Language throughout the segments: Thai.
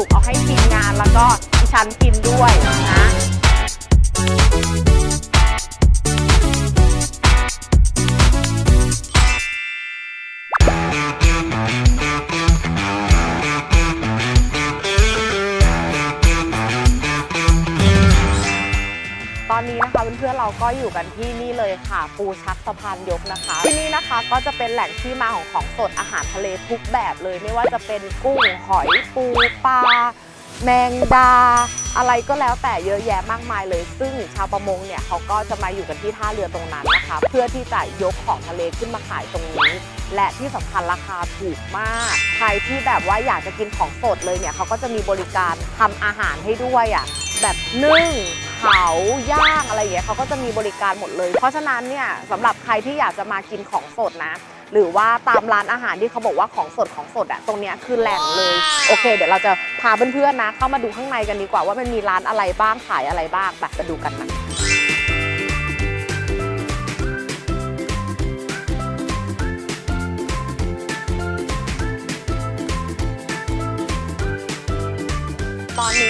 ุกเอาให้ทีมงานแล้วก็ดิฉันกิน เพื่อนๆเราก็อยู่กันที่นี่เลยค่ะปูชักสะพานยกนะคะ ที่นี่นะคะก็จะเป็นแหล่งที่มาของของสดอาหารทะเลทุกแบบเลย ไม่ว่าจะเป็นกุ้งหอยปูปลาแมงดา อะไรก็แล้วแต่เยอะแยะมากมายเลย ซึ่งชาวประมงเนี่ยเขาก็จะมาอยู่กันที่ท่าเรือตรงนั้นนะคะ เพื่อที่จะยกของทะเลขึ้นมาขายตรงนี้ และที่สำคัญราคาถูกมาก ใครที่แบบว่าอยากจะกินของสดเลยเนี่ยเขาก็จะมีบริการทำอาหารให้ด้วยอะแบบนึ่ง เผาย่างอะไรอย่างเงี้ยเขาก็จะมีบริการหมดเลย เพราะฉะนั้นเนี่ยสำหรับใครที่อยากจะมากินของสดนะ หรือว่าตามร้านอาหารที่เขาบอกว่าของสดของสดอะตรงเนี้ยคือแหล่งเลย โอเค เดี๋ยวเราจะพาเพื่อนๆนะ เข้ามาดูข้างในกันดีกว่าว่ามันมีร้านอะไรบ้างขายอะไรบ้างแบบไปดูกันนะตอนนี้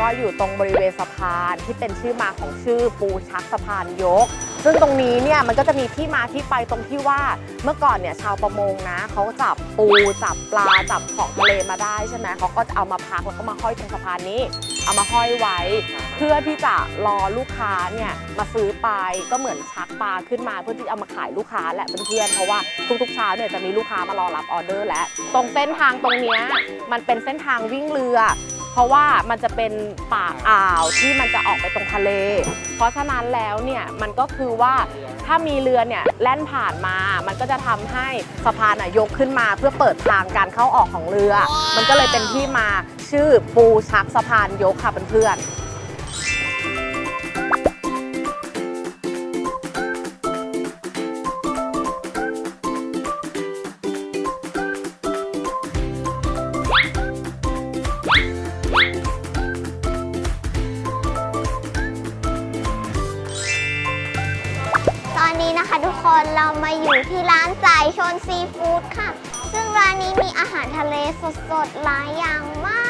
ก็อยู่ตรงบริเวณสะพานที่เป็นชื่อมาของชื่อปูชักสะพานยก ซึ่งตรงนี้เนี่ยมันก็จะมีที่มาที่ไปตรงที่ว่าเมื่อก่อนเนี่ยชาวประมงนะเขาจับปูจับปลาจับของทะเลมาได้ใช่ไหมเขาก็จะเอามาพักแล้วก็มาห้อยตรงสะพานนี้ เอามาห้อยไว้ เพื่อที่จะรอลูกค้าเนี่ยมาซื้อไปก็เหมือนชักปลาขึ้นมาเพื่อที่เอามาขายลูกค้าแหละเพื่อนๆเพราะว่าทุกๆเช้าเนี่ยจะมีลูกค้ามารอรับออเดอร์และตรงเส้นทางตรงนี้มันเป็นเส้นทางวิ่งเรือ เพราะว่ามันจะเป็นปากอ่าวที่มันจะออกไปตรงทะเล เพราะฉะนั้นแล้วเนี่ยมันก็คือว่าถ้ามีเรือเนี่ยแล่นผ่านมา มันก็จะทำให้สะพานอะยกขึ้นมาเพื่อเปิดทางการเข้าออกของเรือ มันก็เลยเป็นที่มาชื่อปูชักสะพานยกค่ะเพื่อนๆ คะทุกคนเรามาอยู่ที่ร้านสายชนซีฟู้ดค่ะ ซึ่งร้านนี้มีอาหารทะเลสดๆ หลายอย่างมา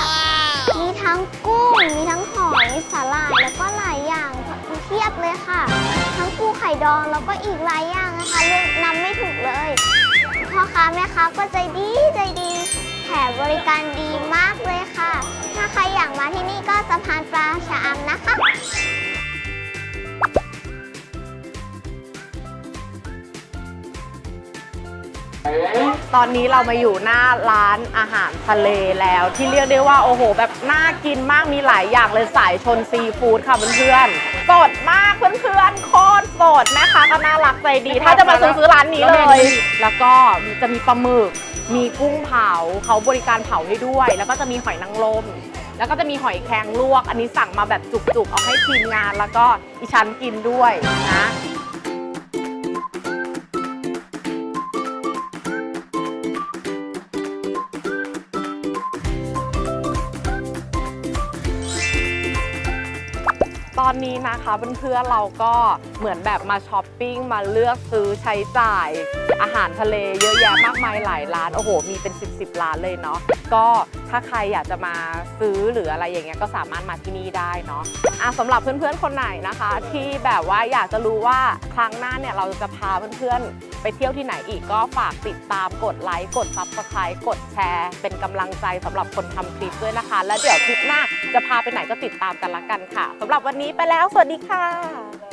ก มีทั้งกุ้ง มีทั้งหอยสาหร่ายแล้วก็หลายอย่างเทียบเลยค่ะ ทั้งปูไข่ดองแล้วก็อีกหลายอย่างนะคะเรื่องนำไม่ถูกเลย พ่อค้าแม่ค้าก็ใจดีใจดีแถมบริการดีมากเลยค่ะ ถ้าใครอยากมาที่นี่ก็สะพานปลาชะอำนะคะ ตอนนี้เรามาอยู่หน้าร้านอาหารทะเลแล้ว ที่เรียกได้ว่าโอ้โห แบบน่ากินมากมีหลายอย่างเลยสายชนซีฟู้ดค่ะเพื่อนๆสดมากเพื่อนๆโคตรสดนะคะก็น่ารักใจดี ถ้าจะมาซื้อซื้อร้านนี้เลย แล้วก็จะมีปลาหมึกมีกุ้งเผาเขาบริการเผาให้ด้วย แล้วก็จะมีหอยนางรมแล้วก็จะมีหอยแครงลวก อันนี้สั่งมาแบบจุกๆ เอาให้ทีมงานแล้วก็อีชันกินด้วยนะ ตอนนี้นะคะเพื่อนๆเราก็ เหมือนแบบมาช้อปปิ้งมาเลือกซื้อใช้จ่าย อาหารทะเลเยอะแยะมากมายหลายร้าน โอ้โห มีเป็น 10บสร้านเลยเนาะก็ถ้าใครอยากจะมาซื้อหรืออะไรอย่างเงี้ยก็สามารถมาที่นี่ได้เนาะอะสำหรับเพื่อนๆคนไหนนะคะ ที่แบบว่าอยากจะรู้ว่าครั้งหน้าเนี่ยเราจะพาเพื่อนๆ ไปเที่ยวที่ไหนอีกก็ฝากติดตามกดไลค์กดซับสไครต์กดแชร์ เป็นกำลังใจสำหรับคนทำคลิปด้วยนะคะ แล้วเดี๋ยวคลิปหน้าจะพาไปไหนก็ติดตามกันละกันค่ะสำหรับวันนี้ไปแล้ว สวัสดีค่ะ